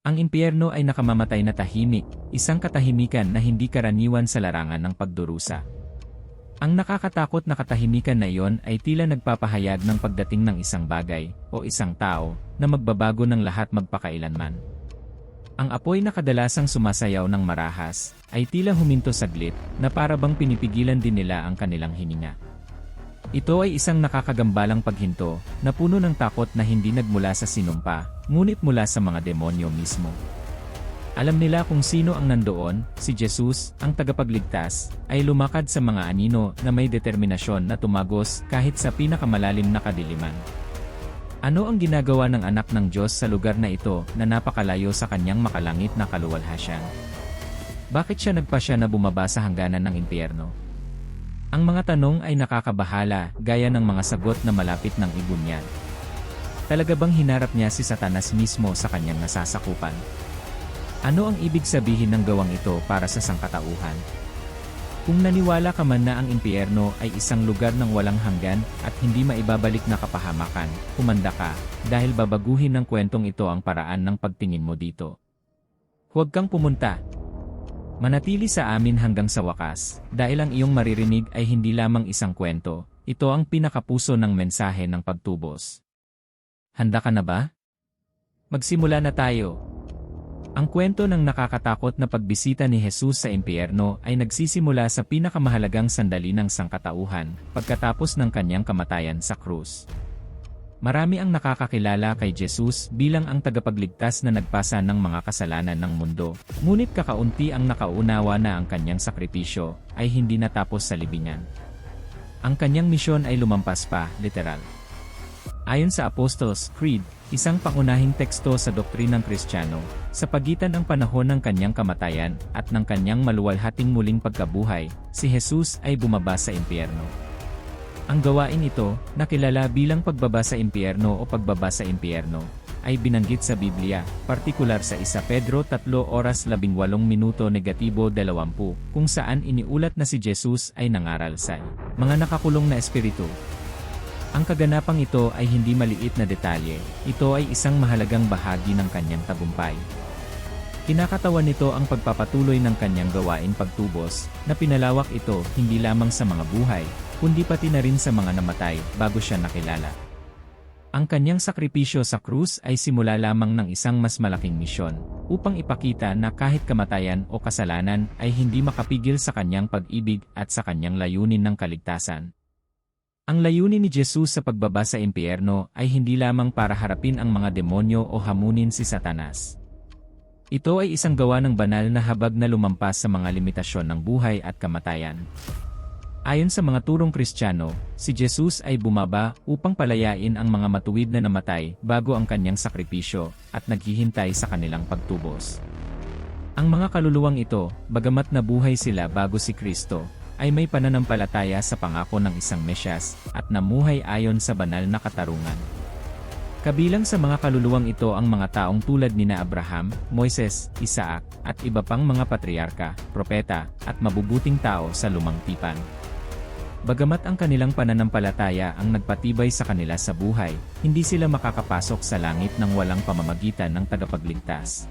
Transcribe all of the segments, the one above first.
Ang impyerno ay nakamamatay na tahimik, isang katahimikan na hindi karaniwan sa larangan ng pagdurusa. Ang nakakatakot na katahimikan na iyon ay tila nagpapahayag ng pagdating ng isang bagay o isang tao na magbabago ng lahat magpakailanman. Ang apoy na kadalasang sumasayaw ng marahas ay tila huminto saglit na para bang pinipigilan din nila ang kanilang hininga. Ito ay isang nakakagambalang paghinto na puno ng takot na hindi nagmula sa sinumpa, ngunit mula sa mga demonyo mismo. Alam nila kung sino ang nandoon, si Jesus, ang tagapagligtas, ay lumakad sa mga anino na may determinasyon na tumagos kahit sa pinakamalalim na kadiliman. Ano ang ginagawa ng anak ng Diyos sa lugar na ito na napakalayo sa kanyang makalangit na kaluwalhasyan? Bakit siya nagpasya na bumaba sa hangganan ng impyerno? Ang mga tanong ay nakakabahala, gaya ng mga sagot na malapit ng ibunyan. Talaga bang hinarap niya si Satanas mismo sa kanyang nasasakupan? Ano ang ibig sabihin ng gawang ito para sa sangkatauhan? Kung naniwala ka man na ang impyerno ay isang lugar ng walang hanggan at hindi maibabalik na kapahamakan, kumanda ka, dahil babaguhin ng kwentong ito ang paraan ng pagtingin mo dito. Huwag kang pumunta. Manatili sa amin hanggang sa wakas, dahil ang iyong maririnig ay hindi lamang isang kwento, ito ang pinakapuso ng mensahe ng pagtubos. Handa ka na ba? Magsimula na tayo. Ang kwento ng nakakatakot na pagbisita ni Jesus sa impyerno ay nagsisimula sa pinakamahalagang sandali ng sangkatauhan, pagkatapos ng kanyang kamatayan sa krus. Marami ang nakakakilala kay Jesus bilang ang tagapagligtas na nagpasa ng mga kasalanan ng mundo, ngunit kakaunti ang nakaunawa na ang kanyang sakripisyo ay hindi natapos sa libingan. Ang kanyang misyon ay lumampas pa, literal. Ayon sa Apostles' Creed, isang pangunahing teksto sa doktrinang Kristiyano, sa pagitan ng panahon ng kanyang kamatayan at ng kanyang maluwalhating muling pagkabuhay, si Jesus ay bumaba sa impyerno. Ang gawain ito, nakilala bilang pagbaba sa impyerno o pagbaba sa impyerno, ay binanggit sa Biblia, partikular sa 1 Pedro 3 oras 18 minuto negatibo 20, kung saan iniulat na si Jesus ay nangaral sa mga nakakulong na espiritu, ang kaganapang ito ay hindi maliit na detalye, ito ay isang mahalagang bahagi ng kanyang tagumpay. Kinakatawan nito ang pagpapatuloy ng kanyang gawain pagtubos, na pinalawak ito hindi lamang sa mga buhay, kundi pati na rin sa mga namatay bago siya nakilala. Ang kanyang sakripisyo sa krus ay simula lamang ng isang mas malaking misyon, upang ipakita na kahit kamatayan o kasalanan ay hindi makapigil sa kanyang pag-ibig at sa kanyang layunin ng kaligtasan. Ang layunin ni Jesus sa pagbaba sa impyerno ay hindi lamang para harapin ang mga demonyo o hamunin si Satanas. Ito ay isang gawa ng banal na habag na lumampas sa mga limitasyon ng buhay at kamatayan. Ayon sa mga turong Kristiyano, si Jesus ay bumaba upang palayain ang mga matuwid na namatay bago ang kanyang sakripisyo at naghihintay sa kanilang pagtubos. Ang mga kaluluwang ito, bagamat nabuhay sila bago si Kristo, ay may pananampalataya sa pangako ng isang Mesyas at namuhay ayon sa banal na katarungan. Kabilang sa mga kaluluwang ito ang mga taong tulad ni na Abraham, Moises, Isaac, at iba pang mga patriarka, propeta, at mabubuting tao sa lumang tipan. Bagamat ang kanilang pananampalataya ang nagpatibay sa kanila sa buhay, hindi sila makakapasok sa langit ng walang pamamagitan ng tagapagligtas.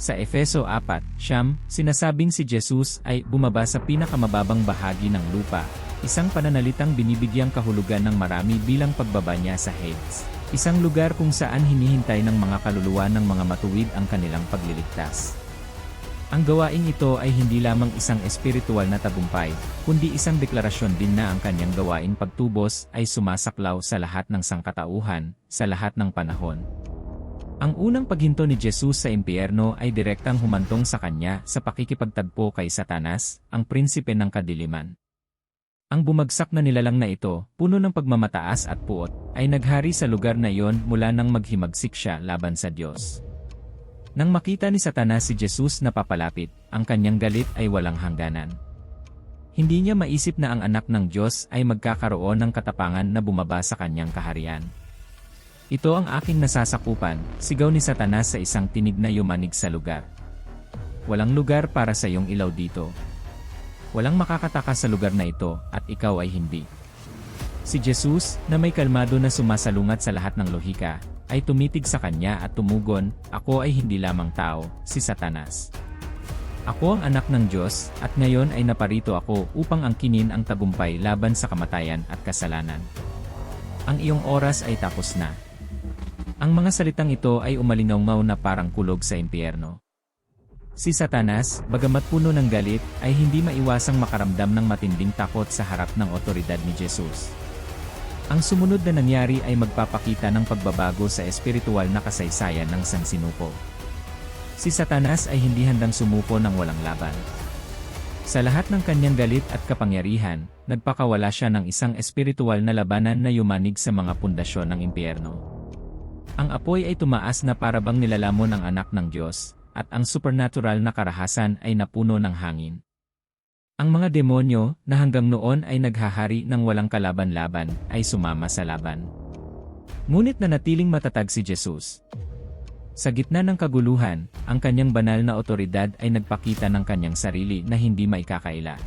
Sa Efeso 4, siyam, sinasabing si Jesus ay bumaba sa pinakamababang bahagi ng lupa, isang pananalitang binibigyang kahulugan ng marami bilang pagbaba niya sa Hades. Isang lugar kung saan hinihintay ng mga kaluluwa ng mga matuwid ang kanilang pagliligtas. Ang gawaing ito ay hindi lamang isang espiritual na tagumpay, kundi isang deklarasyon din na ang kanyang gawain pagtubos ay sumasaklaw sa lahat ng sangkatauhan, sa lahat ng panahon. Ang unang paghinto ni Jesus sa impyerno ay direktang humantong sa kanya sa pakikipagtagpo kay Satanas, ang prinsipe ng kadiliman. Ang bumagsak na nilalang na ito, puno ng pagmamataas at puot, ay naghari sa lugar na iyon mula nang maghimagsik siya laban sa Diyos. Nang makita ni Satanas si Jesus na papalapit, ang kanyang galit ay walang hangganan. Hindi niya maisip na ang anak ng Diyos ay magkakaroon ng katapangan na bumaba sa kanyang kaharian. Ito ang aking nasasakupan, sigaw ni Satanas sa isang tinig na yumanig sa lugar. Walang lugar para sa iyong ilaw dito. Walang makakataka sa lugar na ito, at ikaw ay hindi. Si Jesus, na may kalmado na sumasalungat sa lahat ng lohika, ay tumitig sa kanya at tumugon, Ako ay hindi lamang tao, si Satanas. Ako ang anak ng Diyos, at ngayon ay naparito ako upang angkinin ang tagumpay laban sa kamatayan at kasalanan. Ang iyong oras ay tapos na. Ang mga salitang ito ay umalingaw na parang kulog sa impyerno. Si Satanas, bagamat puno ng galit, ay hindi maiwasang makaramdam ng matinding takot sa harap ng otoridad ni Jesus. Ang sumunod na nangyari ay magpapakita ng pagbabago sa espiritual na kasaysayan ng sansinuko. Si Satanas ay hindi handang sumuko ng walang laban. Sa lahat ng kanyang galit at kapangyarihan, nagpakawala siya ng isang espiritual na labanan na yumanig sa mga pundasyon ng impyerno. Ang apoy ay tumaas na parabang nilalamon ng anak ng Diyos, at ang supernatural na karahasan ay napuno ng hangin. Ang mga demonyo, na hanggang noon ay naghahari ng walang kalaban-laban, ay sumama sa laban. Ngunit nanatiling matatag si Jesus. Sa gitna ng kaguluhan, ang kanyang banal na otoridad ay nagpakita ng kanyang sarili na hindi maikakaila.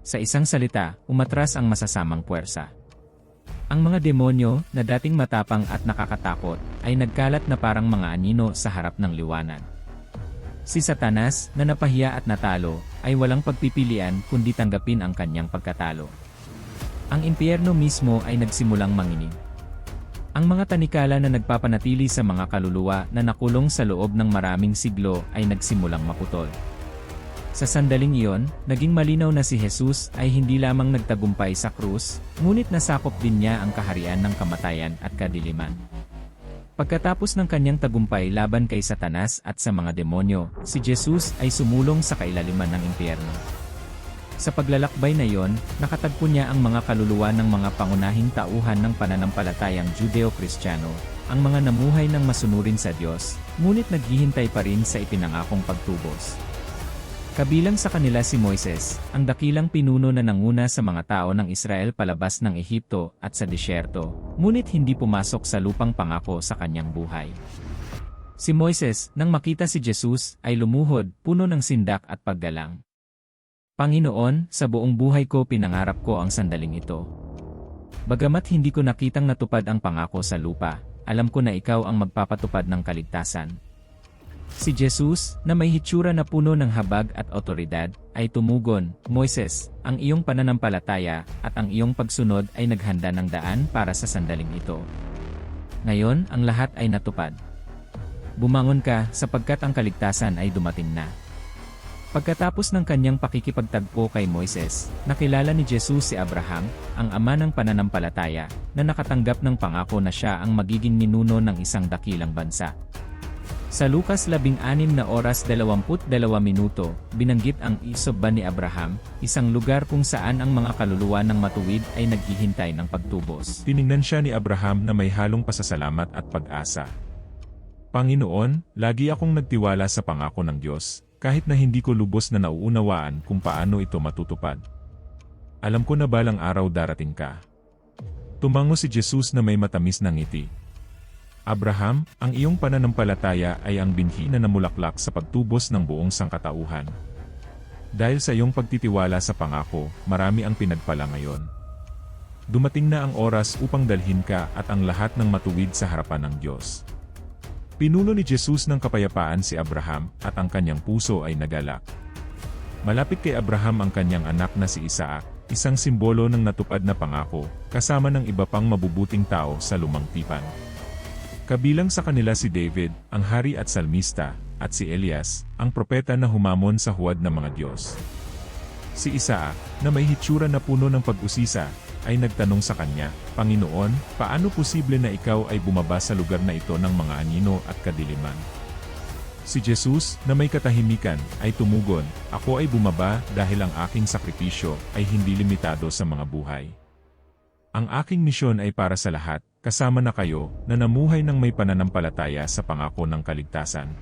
Sa isang salita, umatras ang masasamang puwersa. Ang mga demonyo, na dating matapang at nakakatakot, ay nagkalat na parang mga anino sa harap ng liwanag. Si Satanas, na napahiya at natalo, ay walang pagpipilian kundi tanggapin ang kanyang pagkatalo. Ang impyerno mismo ay nagsimulang manginig. Ang mga tanikala na nagpapanatili sa mga kaluluwa na nakulong sa loob ng maraming siglo ay nagsimulang maputol. Sa sandaling iyon, naging malinaw na si Jesus ay hindi lamang nagtagumpay sa krus, ngunit nasakop din niya ang kaharian ng kamatayan at kadiliman. Pagkatapos ng kanyang tagumpay laban kay Satanas at sa mga demonyo, si Jesus ay sumulong sa kailaliman ng impyerno. Sa paglalakbay na iyon, nakatagpo niya ang mga kaluluwa ng mga pangunahing tauhan ng pananampalatayang Judeo-Kristiyano, ang mga namuhay ng masunurin sa Diyos, ngunit naghihintay pa rin sa ipinangakong pagtubos. Kabilang sa kanila si Moises, ang dakilang pinuno na nanguna sa mga tao ng Israel palabas ng Ehipto at sa disyerto, ngunit hindi pumasok sa lupang pangako sa kanyang buhay. Si Moises, nang makita si Jesus, ay lumuhod, puno ng sindak at paggalang. Panginoon, sa buong buhay ko pinangarap ko ang sandaling ito. Bagamat hindi ko nakitang natupad ang pangako sa lupa, alam ko na ikaw ang magpapatupad ng kaligtasan. Si Jesus, na may hitsura na puno ng habag at otoridad, ay tumugon, Moises, ang iyong pananampalataya at ang iyong pagsunod ay naghanda ng daan para sa sandaling ito. Ngayon, ang lahat ay natupad. Bumangon ka sapagkat ang kaligtasan ay dumating na. Pagkatapos ng kanyang pakikipagtagpo kay Moises, nakilala ni Jesus si Abraham, ang ama ng pananampalataya, na nakatanggap ng pangako na siya ang magiging ninuno ng isang dakilang bansa. Sa Lukas 16 na oras 22 minuto, binanggit ang Isobba ni Abraham, isang lugar kung saan ang mga kaluluwa ng matuwid ay naghihintay ng pagtubos. Tiningnan siya ni Abraham na may halong pasasalamat at pag-asa. Panginoon, lagi akong nagtiwala sa pangako ng Diyos, kahit na hindi ko lubos na nauunawaan kung paano ito matutupad. Alam ko na balang araw darating ka. Tumango si Jesus na may matamis na ngiti. Abraham, ang iyong pananampalataya ay ang binhi na namulaklak sa pagtubos ng buong sangkatauhan. Dahil sa iyong pagtitiwala sa pangako, marami ang pinagpala ngayon. Dumating na ang oras upang dalhin ka at ang lahat ng matuwid sa harapan ng Diyos. Pinuno ni Jesus ng kapayapaan si Abraham at ang kanyang puso ay nagalak. Malapit kay Abraham ang kanyang anak na si Isaac, isang simbolo ng natupad na pangako, kasama ng iba pang mabubuting tao sa lumang tipan. Kabilang sa kanila si David, ang hari at salmista, at si Elias, ang propeta na humamon sa huwad ng mga Diyos. Si Isaac, na may hitsura na puno ng pag-usisa, ay nagtanong sa kanya, Panginoon, paano posible na ikaw ay bumaba sa lugar na ito ng mga anino at kadiliman? Si Jesus, na may katahimikan, ay tumugon, Ako ay bumaba dahil ang aking sakripisyo ay hindi limitado sa mga buhay. Ang aking misyon ay para sa lahat, kasama na kayo, na namuhay ng may pananampalataya sa pangako ng kaligtasan.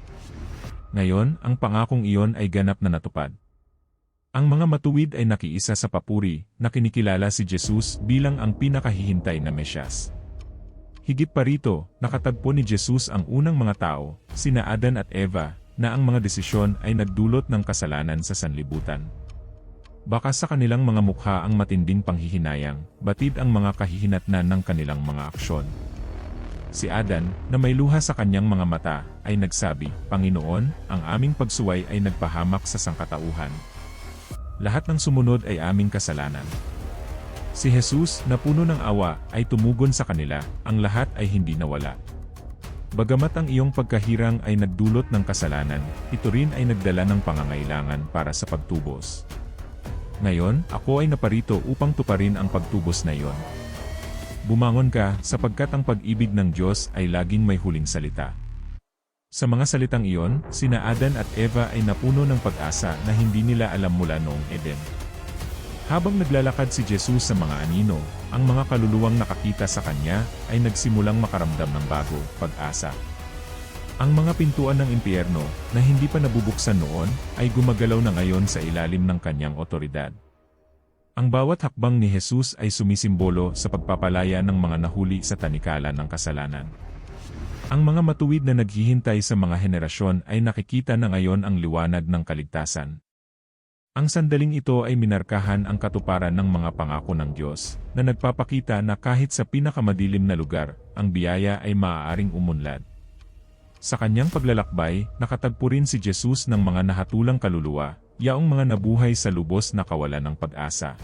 Ngayon, ang pangakong iyon ay ganap na natupad. Ang mga matuwid ay nakiisa sa papuri, na kinikilala si Jesus bilang ang pinakahihintay na Mesyas. Higit pa rito, nakatagpo ni Jesus ang unang mga tao, sina Adan at Eva, na ang mga desisyon ay nagdulot ng kasalanan sa sanlibutan. Baka sa kanilang mga mukha ang matinding panghihinayang, batid ang mga kahihinatnan ng kanilang mga aksyon. si Adan, na may luha sa kanyang mga mata, ay nagsabi, Panginoon, ang aming pagsuway ay nagpahamak sa sangkatauhan. Lahat ng sumunod ay aming kasalanan. Si Jesus, na puno ng awa, ay tumugon sa kanila, ang lahat ay hindi nawala. Bagamat ang iyong pagkahirang ay nagdulot ng kasalanan, ito rin ay nagdala ng pangangailangan para sa pagtubos. Ngayon, ako ay naparito upang tuparin ang pagtubos na iyon. Bumangon ka, sapagkat ang pag-ibig ng Diyos ay laging may huling salita. Sa mga salitang iyon, sina Adan at Eva ay napuno ng pag-asa na hindi nila alam mula noong Eden. Habang naglalakad si Jesus sa mga anino, ang mga kaluluwang nakakita sa kanya ay nagsimulang makaramdam ng bago, pag-asa. Ang mga pintuan ng impyerno, na hindi pa nabubuksan noon, ay gumagalaw na ngayon sa ilalim ng kanyang otoridad. Ang bawat hakbang ni Jesus ay sumisimbolo sa pagpapalaya ng mga nahuli sa tanikala ng kasalanan. Ang mga matuwid na naghihintay sa mga henerasyon ay nakikita na ngayon ang liwanag ng kaligtasan. Ang sandaling ito ay minarkahan ang katuparan ng mga pangako ng Diyos, na nagpapakita na kahit sa pinakamadilim na lugar, ang biyaya ay maaaring umunlad. Sa kanyang paglalakbay, nakatagpo rin si Jesus ng mga nahatulang kaluluwa, yaong mga nabuhay sa lubos na kawalan ng pag-asa.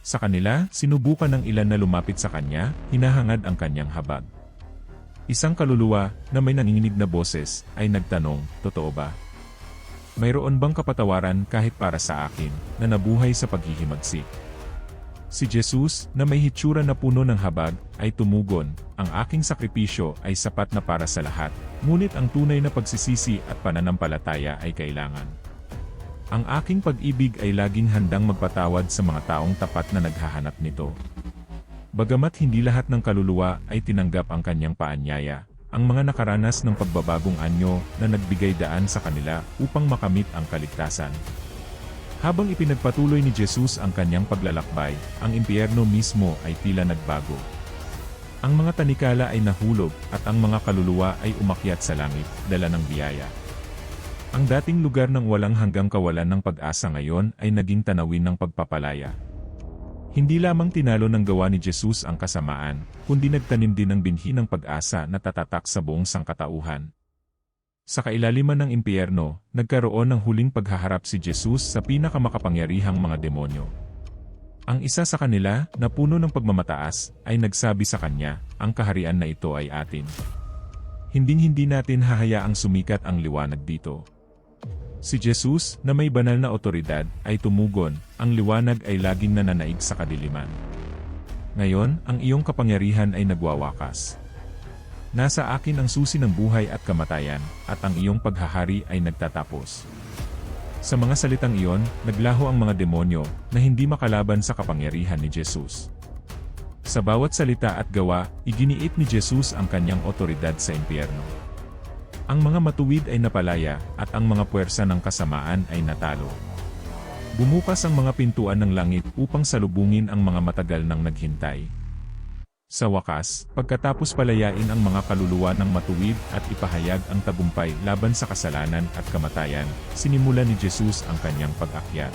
Sa kanila, sinubukan ng ilan na lumapit sa kanya, hinahangad ang kanyang habag. Isang kaluluwa na may nanginginig na boses ay nagtanong, totoo ba? Mayroon bang kapatawaran kahit para sa akin na nabuhay sa paghihimagsik? Si Jesus, na may hitsura na puno ng habag, ay tumugon, ang aking sakripisyo ay sapat na para sa lahat, ngunit ang tunay na pagsisisi at pananampalataya ay kailangan. Ang aking pag-ibig ay laging handang magpatawad sa mga taong tapat na naghahanap nito. Bagamat hindi lahat ng kaluluwa ay tinanggap ang kanyang paanyaya, ang mga nakaranas ng pagbabagong anyo na nagbigay daan sa kanila upang makamit ang kaligtasan. Habang ipinagpatuloy ni Jesus ang kanyang paglalakbay, ang impyerno mismo ay tila nagbago. Ang mga tanikala ay nahulog at ang mga kaluluwa ay umakyat sa langit, dala ng biyaya. Ang dating lugar ng walang hanggang kawalan ng pag-asa ngayon ay naging tanawin ng pagpapalaya. Hindi lamang tinalo ng gawa ni Jesus ang kasamaan, kundi nagtanim din ng binhi ng pag-asa na tatatak sa buong sangkatauhan. Sa kailaliman ng impyerno, nagkaroon ng huling paghaharap si Jesus sa pinakamakapangyarihang mga demonyo. Ang isa sa kanila, na puno ng pagmamataas, ay nagsabi sa kanya, ang kaharian na ito ay atin. Hinding-hindi natin hahayaang sumikat ang liwanag dito. Si Jesus, na may banal na otoridad, ay tumugon, ang liwanag ay laging nananaig sa kadiliman. Ngayon, ang iyong kapangyarihan ay nagwawakas. Nasa akin ang susi ng buhay at kamatayan, at ang iyong paghahari ay nagtatapos. Sa mga salitang iyon, naglaho ang mga demonyo, na hindi makalaban sa kapangyarihan ni Jesus. Sa bawat salita at gawa, iginiit ni Jesus ang kanyang otoridad sa impyerno. Ang mga matuwid ay napalaya, at ang mga puwersa ng kasamaan ay natalo. Bumukas ang mga pintuan ng langit upang salubungin ang mga matagal nang naghintay. Sa wakas, pagkatapos palayain ang mga kaluluwa ng matuwid at ipahayag ang tagumpay laban sa kasalanan at kamatayan, sinimula ni Jesus ang kanyang pag-akyat.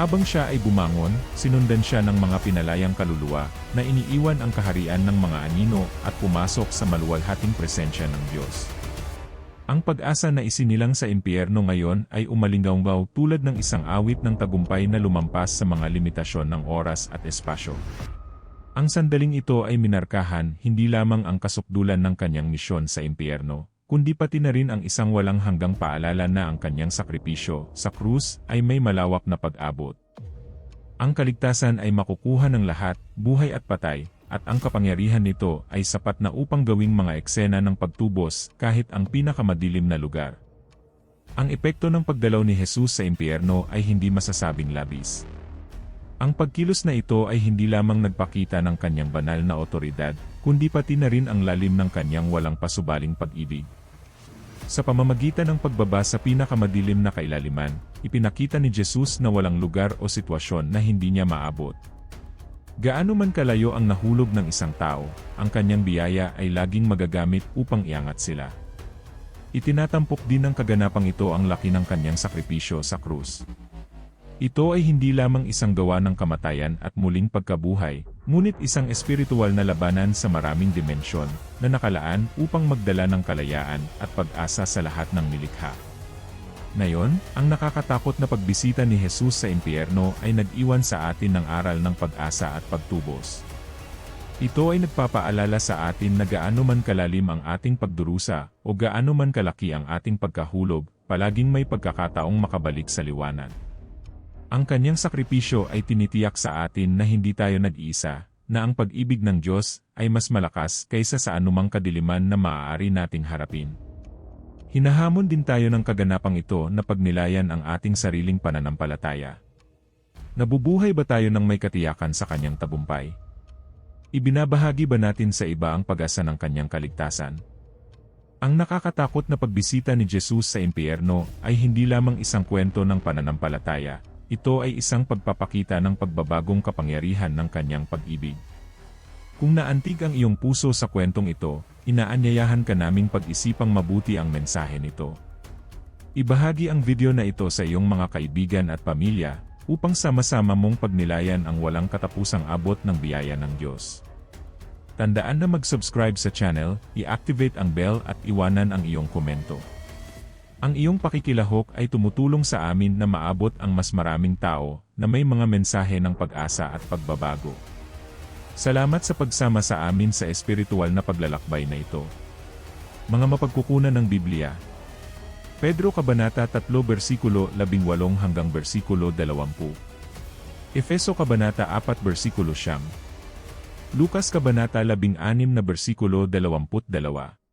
Habang siya ay bumangon, sinundan siya ng mga pinalayang kaluluwa na iniiwan ang kaharian ng mga anino at pumasok sa maluwalhating presensya ng Diyos. Ang pag-asa na isinilang sa impyerno ngayon ay umalinggaw tulad ng isang awit ng tagumpay na lumampas sa mga limitasyon ng oras at espasyo. Ang sandaling ito ay minarkahan hindi lamang ang kasukdulan ng kanyang misyon sa impyerno, kundi pati na rin ang isang walang hanggang paalala na ang kanyang sakripisyo sa krus ay may malawak na pag-abot. Ang kaligtasan ay makukuha ng lahat, buhay at patay, at ang kapangyarihan nito ay sapat na upang gawing mga eksena ng pagtubos kahit ang pinakamadilim na lugar. Ang epekto ng pagdalaw ni Jesus sa impyerno ay hindi masasabing labis. Ang pagkilos na ito ay hindi lamang nagpakita ng kanyang banal na otoridad, kundi pati na rin ang lalim ng kanyang walang pasubaling pag-ibig. Sa pamamagitan ng pagbaba sa pinakamadilim na kailaliman, ipinakita ni Jesus na walang lugar o sitwasyon na hindi niya maabot. Gaano man kalayo ang nahulog ng isang tao, ang kanyang biyaya ay laging magagamit upang iangat sila. Itinatampok din ng kaganapang ito ang laki ng kanyang sakripisyo sa krus. Ito ay hindi lamang isang gawa ng kamatayan at muling pagkabuhay, ngunit isang espiritual na labanan sa maraming dimensyon na nakalaan upang magdala ng kalayaan at pag-asa sa lahat ng nilikha. Ngayon, ang nakakatakot na pagbisita ni Jesus sa impyerno ay nag-iwan sa atin ng aral ng pag-asa at pagtubos. Ito ay nagpapaalala sa atin na gaano man kalalim ang ating pagdurusa o gaano man kalaki ang ating pagkahulog, palaging may pagkakataong makabalik sa liwanag. Ang kanyang sakripisyo ay tinitiyak sa atin na hindi tayo nag-iisa, na ang pag-ibig ng Diyos ay mas malakas kaysa sa anumang kadiliman na maaari nating harapin. Hinahamon din tayo ng kaganapang ito na pagnilayan ang ating sariling pananampalataya. Nabubuhay ba tayo ng may katiyakan sa kanyang tabumpay? Ibinabahagi ba natin sa iba ang pag-asa ng kanyang kaligtasan? Ang nakakatakot na pagbisita ni Jesus sa impyerno ay hindi lamang isang kwento ng pananampalataya, ito ay isang pagpapakita ng pagbabagong kapangyarihan ng kanyang pag-ibig. Kung naantig ang iyong puso sa kwentong ito, inaanyayahan ka naming pag-isipang mabuti ang mensahe nito. Ibahagi ang video na ito sa iyong mga kaibigan at pamilya, upang sama-sama mong pagnilayan ang walang katapusang abot ng biyaya ng Diyos. Tandaan na mag-subscribe sa channel, i-activate ang bell at iwanan ang iyong komento. Ang iyong pakikilahok ay tumutulong sa amin na maabot ang mas maraming tao na may mga mensahe ng pag-asa at pagbabago. Salamat sa pagsama sa amin sa espiritual na paglalakbay na ito. Mga mapagkukunan ng Biblia Pedro Kabanata 3 versikulo 18 hanggang versikulo 20 Efeso Kabanata 4 versikulo 9 Lukas Kabanata 16 na versikulo 22